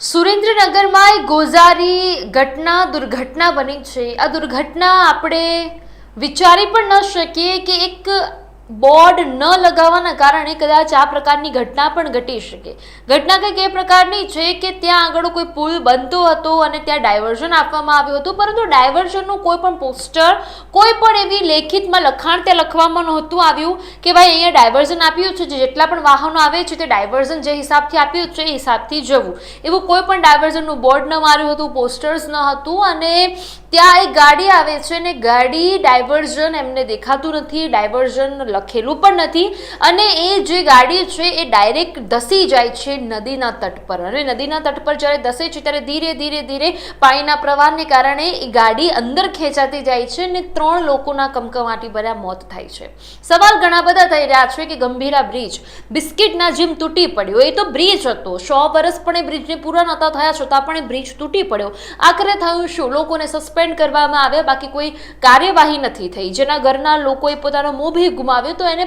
સુરેન્દ્રનગરમાં એક ગોઝારી ઘટના, દુર્ઘટના બની છે. આ દુર્ઘટના આપણે વિચારી પણ ન શકીએ કે એક બોર્ડ ન લગાવવાના કારણે કદાચ આ પ્રકારની ઘટના પણ ઘટી શકે. ઘટના કંઈક એ પ્રકારની છે કે ત્યાં આગળ કોઈ પુલ બનતો હતો અને ત્યાં ડાયવર્ઝન આપવામાં આવ્યું હતું, પરંતુ ડાયવર્ઝનનું કોઈ પણ પોસ્ટર, કોઈ પણ એવી લેખિતમાં લખાણ ત્યાં લખવામાં નહોતું આવ્યું કે ભાઈ અહીંયા ડાયવર્ઝન આપ્યું છે, જે જેટલા પણ વાહનો આવે છે તે ડાયવર્ઝન જે હિસાબથી આપ્યું છે એ હિસાબથી જવું. એવું કોઈ પણ ડાયવર્ઝનનું બોર્ડ ન માર્યું હતું, પોસ્ટર્સ ન હતું અને ત્યાં એક ગાડી આવે છે અને ગાડી ડાયવર્ઝન એમને દેખાતું નથી, ડાયવર્ઝન લખેલું પણ નથી અને એ જે ગાડી છે એ ડાયરેક્ટ ધસી જાય છે નદીના તટ પર. અને નદીના તટ પર જ્યારે ધસે છે ત્યારે ધીરે ધીરે ધીરે પાણીના પ્રવાહને કારણે એ ગાડી અંદર ખેંચાતી જાય છે અને ત્રણ લોકોના કમકમાટી ભર્યા મોત થાય છે. સવાલ ઘણા બધા થઈ રહ્યા છે કે ગંભીરા બ્રિજ બિસ્કિટના જેમ તૂટી પડ્યો. એ તો બ્રિજ હતો. સો વર્ષ પણ એ બ્રિજને પૂરા નહોતા થયા છતાં પણ એ બ્રિજ તૂટી પડ્યો. આખરે થયું શું? લોકોને સસ્પેન્ડ કરવામાં આવ્યા. બાકી કોઈ કાર્યવાહી નથી થઈ. જેના ઘરના લોકોએ પોતાનો મોભી ગુમાવ્યો. તો એને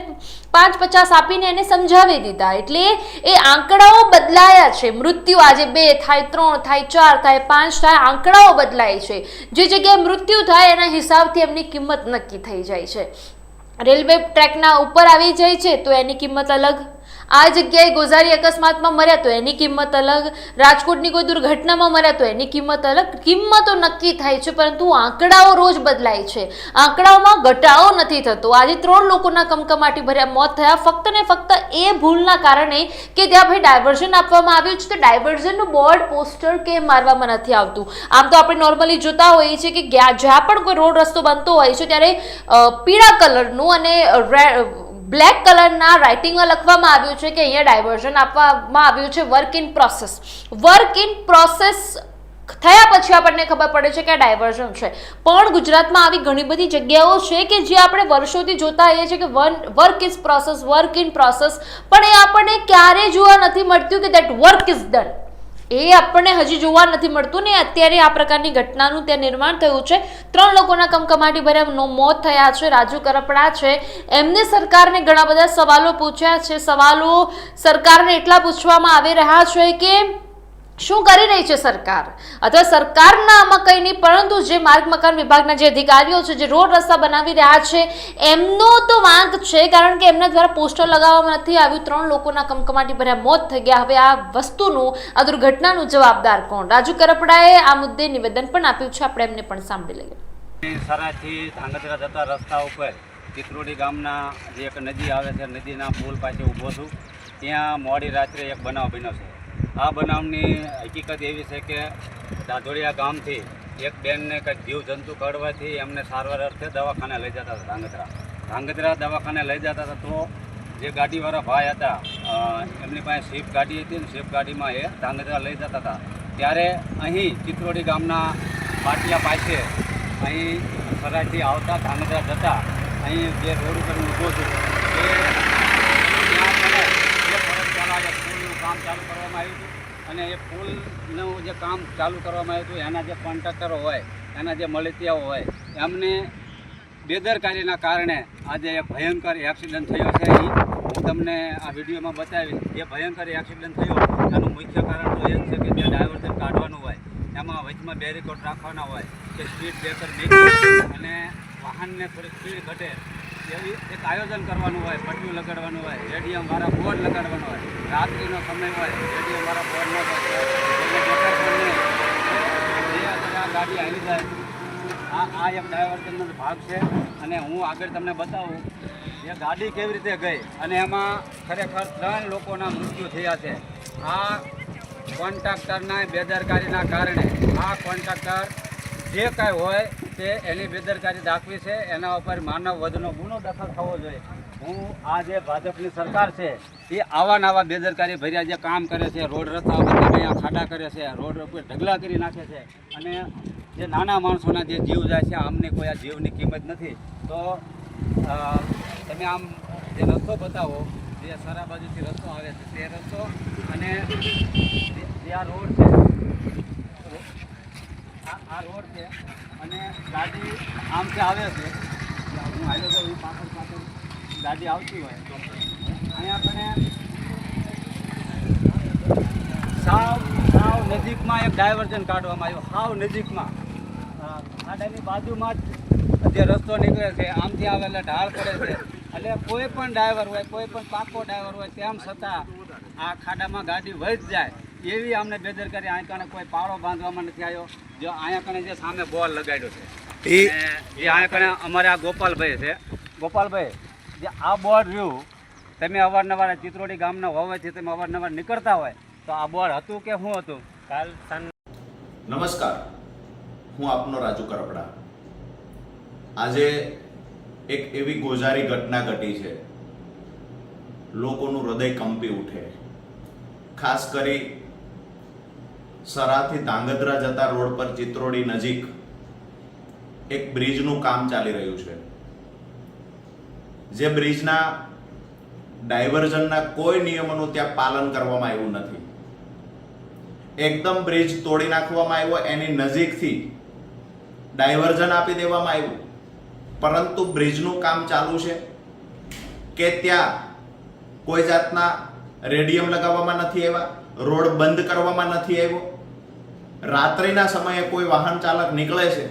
પાંચ પચાસ આપીને એને સમજાવી દીધા. એટલે એ આંકડાઓ બદલાયા છે. મૃત્યુ આજે બે થાય, ત્રણ થાય, ચાર થાય, પાંચ થાય, આંકડાઓ બદલાય છે. જે જગ્યાએ મૃત્યુ થાય એના હિસાબથી એમની કિંમત નક્કી થઈ જાય છે. રેલવે ટ્રેકના ઉપર આવી જાય છે તો એની કિંમત અલગ આ જગ્યાએ ગોઝારી અકસ્માતમાં મર્યા તો એની કિંમત અલગ, રાજકોટની કોઈ દુર્ઘટનામાં મર્યા તો એની કિંમત અલગ, કિંમતો નક્કી થાય છે, પરંતુ આંકડાઓ રોજ બદલાય છે. આંકડાઓમાં ઘટાડો નથી થતો. આજે ત્રણ લોકોના કમકમાટી ભર્યા મોત થયા. ફક્ત ને ફક્ત એ ભૂલના કારણે કે ત્યાં ભાઈ ડાયવર્ઝન આપવામાં આવ્યું છે, તો ડાયવર્ઝનનું બોર્ડ, પોસ્ટર કેમ મારવામાં નથી આવતું. આમ તો આપણે નોર્મલી જોતા હોઈએ છીએ કે જ્યાં પણ કોઈ રોડ રસ્તો બનતો હોય છે, ત્યારે પીળા કલરનું અને રે- બ્લેક કલરના રાઇટિંગમાં લખવામાં આવ્યું છે કે અહીંયા ડાયવર્ઝન આપવામાં આવ્યું છે work in process work in process થયા પછી આપણને ખબર પડે છે કે આ ડાયવર્ઝન છે. પણ ગુજરાતમાં આવી ઘણી બધી જગ્યાઓ છે કે જે આપણે વર્ષોથી જોતા આવીએ છીએ કે one work is process work in process પણ એ આપણને ક્યારેય જોવા નથી મળતું કે દેટ વર્ક ઇઝ ડન એ આપણને હજી જોવા નથી મળતું ને અત્યારે આ પ્રકારની ઘટનાનું ત્યાં નિર્માણ થયું છે. ત્રણ લોકોના કમકમાટી ભર્યા મોત થયા છે. રાજુ કરપડા છે. એમને સરકારને ઘણા બધા સવાલો પૂછ્યા છે. સવાલો સરકારને એટલા પૂછવામાં આવી રહ્યા છે કે શું કરી રહી છે સરકાર? અથવા સરકારના આમાં કંઈ નહીં, પરંતુ જે માર્ગ મકાન વિભાગના જે અધિકારીઓ છે, જે રોડ રસ્તા બનાવી રહ્યા છે, એમનો તો વાંક છે, કારણ કે એમના દ્વારા પોસ્ટર લગાવવામાં નથી આવ્યું ત્રણ લોકોના કમકમાટી ભર્યા મોત થઈ ગયા. હવે આ વસ્તુનું, આ દુર્ઘટનાનું જવાબદાર કોણ? રાજુ કરપડાએ આ મુદ્દે નિવેદન પણ આપ્યું છે. આપણે એમને પણ સાંભળી લઈએ. સરાથી ધાંગધ્રા જતા રસ્તા ઉપર, ચિત્રોડી ગામના જે એક નદી આવે છે, નદીના પુલ પાસે ઊભો છું. ત્યાં મોડી રાત્રે એક બનાવ બન્યો છે. આ બનાવની હકીકત એવી છે કે દાધોડિયા ગામથી એક બેનને કંઈક જીવજંતુ કરવાથી એમને સારવાર અર્થે દવાખાને લઈ જતા હતા ધાંગધ્રા. ધાંગધ્રા દવાખાને લઈ જતા હતા તો જે ગાડીવાળા ભાઈ હતા એમની પાસે સ્વિફ્ટ ગાડી હતી ને સ્વિફ્ટ ગાડીમાં એ ધાંગધ્રા લઈ જતા હતા. ત્યારે અહીં ચિત્રોડી ગામના પાટિયા પાસે અહીં સરાઈથી આવતા ધાંગધ્રા જતા અહીં જે રોડ ઉપર ઊભો છું, એ ત્યાં મને જે ફરજ ચલાવે પુલનું કામ ચાલુ કરવામાં આવ્યું હતું. અને એ પુલનું જે કામ ચાલુ કરવામાં આવ્યું હતું, એના જે કોન્ટ્રાક્ટરો હોય, એના જે મળતિયાઓ હોય, એમને બેદરકારીના કારણે આજે ભયંકર એક્સિડન્ટ થયો છે. હું તમને આ વિડીયોમાં બતાવીશ. જે ભયંકર એક્સિડન્ટ થયો, એનું મુખ્ય કારણ તો એ છે કે જે ડાયવર્ઝન કાઢવાનું હોય, એમાં વચમાં બેરીકોટ રાખવાના હોય, કે સ્પીડ બ્રેકર નહીં અને વાહનને થોડી સ્પીડ ઘટે એવી એક આયોજન કરવાનું હોય, પટ્ટીઓ લગાડવાનું હોય, રેડિયમ વાળા બોર્ડ લગાડવાનો હોય, રાત્રિનો સમય હોય, રેડિયમ વાળા બોર્ડ ન આ ગાડી આવી જાય. આ આ એક ડાયવર્ટનનો ભાગ છે અને હું આગળ તમને બતાવું એ ગાડી કેવી રીતે ગઈ અને એમાં ખરેખર ત્રણ લોકોના મૃત્યુ થયા છે. આ કોન્ટ્રાક્ટરના બેદરકારીના કારણે આ કોન્ટ્રાક્ટર જે કાંઈ હોય તે એની બેદરકારી દાખવી છે, એના ઉપર માનવ વધનો ગુનો દાખલ થવો જોઈએ. હું આ જે ભાજપની સરકાર છે, એ આવા નવા બેદરકારી ભર્યા જે કામ કરે છે, રોડ રસ્તા ઉપર અહીંયા ખાડા કરે છે, રોડ ઉપર ઢગલા કરી નાખે છે, અને જે નાના માણસોના જે જીવ જાય છે, આમને કોઈ આ જીવની કિંમત નથી. તો તમે આમ જે રસ્તો બતાવો, જે સારા બાજુથી રસ્તો આવે છે, તે રસ્તો અને જે આ રોડ છે આ રોડ છે અને ગાડી આમથી આવે છે, હું આવ્યો તો હું પાછળ પાછળ ગાડી આવતી હોય અહીંયા આપણે સાવ સાવ નજીકમાં એક ડાયવર્ઝન કાઢવામાં આવ્યું. સાવ નજીકમાં. ખાડાની બાજુમાં જ જે રસ્તો નીકળે છે આમથી આવે એટલે ઢાળ પડે છે, એટલે કોઈ પણ ડ્રાઈવર હોય, કોઈ પણ પાકો ડ્રાઈવર હોય, તેમ છતાં આ ખાડામાં ગાડી વહી જાય. એવી અમને બેદરકારી અહીંયા કણે કોઈ પાળો બાંધવામાં નથી આવ્યો. જો અહીંયા કણે જે સામે બોલ લગાડ્યો છે. એ અહીંયા કણે અમારે આ ગોપાલભાઈ છે. ગોપાલભાઈ જે આ બોર્ડ રહ્યું તમે અવારનવાર ચિત્રોડી ગામના હોવાથી તમે અવારનવાર નીકળતા હોય તો આ બોર્ડ હતું કે શું હતું? કાલ નમસ્કાર. હું આપનો રાજુ કરપડા. આજે એક એવી ગોઝારી ઘટના ઘટી છે. લોકોનું હૃદય કંપી ઉઠે. ખાસ કરી સરાથી ધાંગધ્રા જતા રોડ પર ચિત્રોડી નજીક એક બ્રિજનું કામ ચાલી રહ્યું છે. જે બ્રિજના ડાયવર્ઝનના કોઈ નિયમોનું ત્યાં પાલન કરવામાં આવ્યું નથી. એકદમ બ્રિજ તોડી નાખવામાં આવ્યો, એની નજીકથી ડાયવર્ઝન આપી દેવામાં આવ્યું. પરંતુ બ્રિજનું કામ ચાલુ છે કે ત્યાં કોઈ જાતના રેડિયમ લગાવવામાં નથી આવ્યા, રોડ બંધ કરવામાં નથી આવ્યો રાત્રિના સમયે કોઈ વાહન ચાલક નીકળે છે,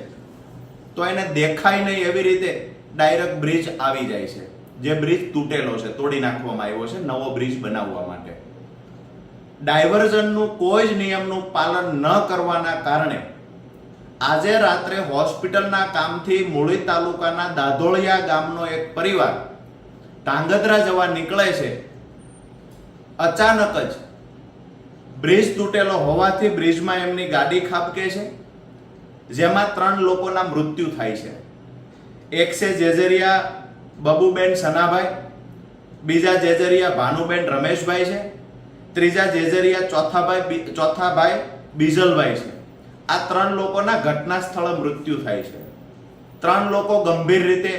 તો એને દેખાય નહીં એવી રીતે ડાયરેક્ટ બ્રિજ આવી જાય છે. જે બ્રિજ તૂટેલો છે, તોડી નાખવામાં આવ્યો છે, નવો બ્રિજ બનાવવા માટે. ડાયવર્ઝનનું કોઈ જ નિયમનું પાલન ન કરવાના કારણે આજે રાત્રે હોસ્પિટલના કામથી મૂળી તાલુકાના દાધોળિયા ગામનો એક પરિવાર ટાંગધ્રા જવા નીકળે છે. અચાનક જ બ્રિજ તૂટેલો હોવાથી બ્રિજમાં એમની ગાડી ખાબકે છે, જેમાં ત્રણ લોકોના મૃત્યુ થાય છે. એક છે જેજરિયા બબુબેન સનાભાઈ, બીજા જેજરિયા ભાનુબેન રમેશભાઈ છે, ત્રીજા જેજરિયા ચોથાભાઈ ચોથાભાઈ બીજલભાઈ છે. આ ત્રણ લોકોના ઘટના સ્થળે મૃત્યુ થાય છે. ત્રણ લોકો ગંભીર રીતે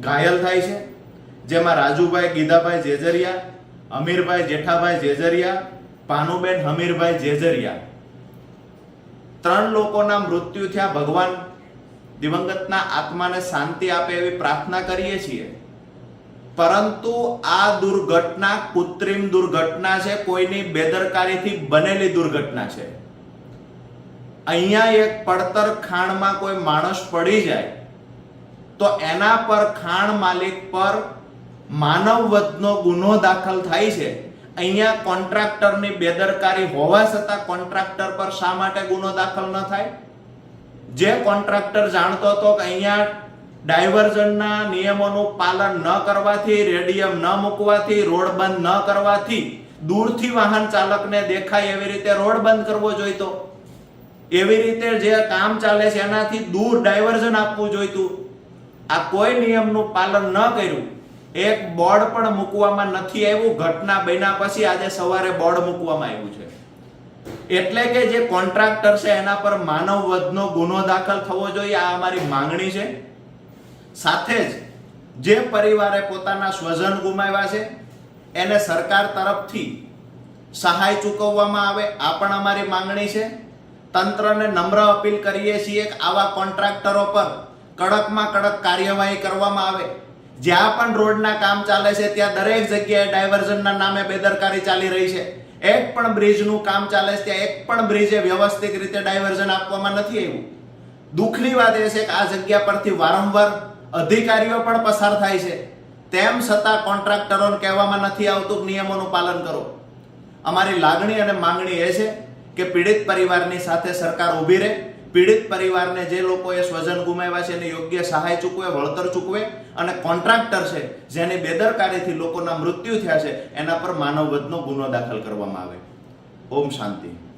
ઘાયલ થાય છે, જેમાં રાજુભાઈ ગીધાભાઈ જેજરિયા, અમીરભાઈ જેઠાભાઈ જેજરિયા ભાનુબેન હમીરભાઈ જેજરિયા. ત્રણ લોકોના મૃત્યુ થયા. ભગવાન દિવંગતના આત્માને શાંતિ આપે એવી પ્રાર્થના કરીએ છીએ. પરંતુ આ દુર્ઘટના કૃત્રિમ દુર્ઘટના છે. કોઈની બેદરકારીથી બનેલી દુર્ઘટના છે. અહીંયા એક પડતર ખાણમાં કોઈ માણસ પડી જાય, તો એના પર ખાણ માલિક પર માનવ વધનો ગુનો દાખલ થાય છે. અહીંયા કોન્ટ્રાક્ટરની બેદરકારી હોવા છતાં કોન્ટ્રાક્ટર પર શા માટે ગુનો દાખલ ન થાય? જે કોન્ટ્રાક્ટર જાણતો હતો કે અહીંયા ડાયવર્ઝનના નિયમોનું પાલન ન કરવાથી, રેડિયમ ન મૂકવાથી, રોડ બંધ ન કરવાથી દૂરથી વાહન ચાલકને દેખાય એવી રીતે રોડ બંધ કરવો જોઈતો. એવી રીતે જે કામ ચાલે છે એનાથી દૂર ડાયવર્ઝન આપવું જોઈતું. આ કોઈ નિયમનું પાલન ન કર્યું. એક બોર્ડ પણ મૂકવામાં નથી આવ્યું. ઘટના બન્યા પછી આજે સવારે બોર્ડ મૂકવામાં આવ્યું છે. એટલે કે જે કોન્ટ્રાક્ટર છે, એના પર માનવ વધનો ગુનો દાખલ થવો જોઈએ. આ અમારી માંગણી છે. સાથે જ જે પરિવારે પોતાના સ્વજન ગુમાવ્યા છે, એને સરકાર તરફથી સહાય ચૂકવવામાં આવે, આ પણ અમારી માંગણી છે. તંત્રને નમ્ર અપીલ કરીએ છીએ આવા કોન્ટ્રાક્ટરો પર કડકમાં કડક કાર્યવાહી કરવામાં આવે. જ્યાં પણ રોડના કામ ચાલે છે, ત્યાં દરેક જગ્યાએ ડાયવર્ઝનના નામે બેદરકારી ચાલી રહી છે. એક પણ બ્રિજનું કામ ચાલે છે, ત્યાં એક પણ બ્રિજે વ્યવસ્થિત રીતે ડાયવર્ઝન આપવામાં નથી આવ્યું. દુઃખની વાત એ છે કે આ જગ્યા પરથી વારંવાર અધિકારીઓ પણ પસાર થાય છે. તેમ છતાં કોન્ટ્રાક્ટરોને કહેવામાં નથી આવતું નિયમોનું પાલન કરો. અમારી લાગણી અને માંગણી એ છે કે પીડિત પરિવારની સાથે સરકાર ઊભી રહે પીડિત પરિવારને જે લોકોએ સ્વજન ગુમાવ્યા છે એને યોગ્ય સહાય ચૂકવે, વળતર ચૂકવે અને કોન્ટ્રાક્ટર છે, જેની બેદરકારીથી લોકોના મૃત્યુ થયા છે, એના પર માનવવધનો ગુનો દાખલ કરવામાં આવે. ઓમ શાંતિ.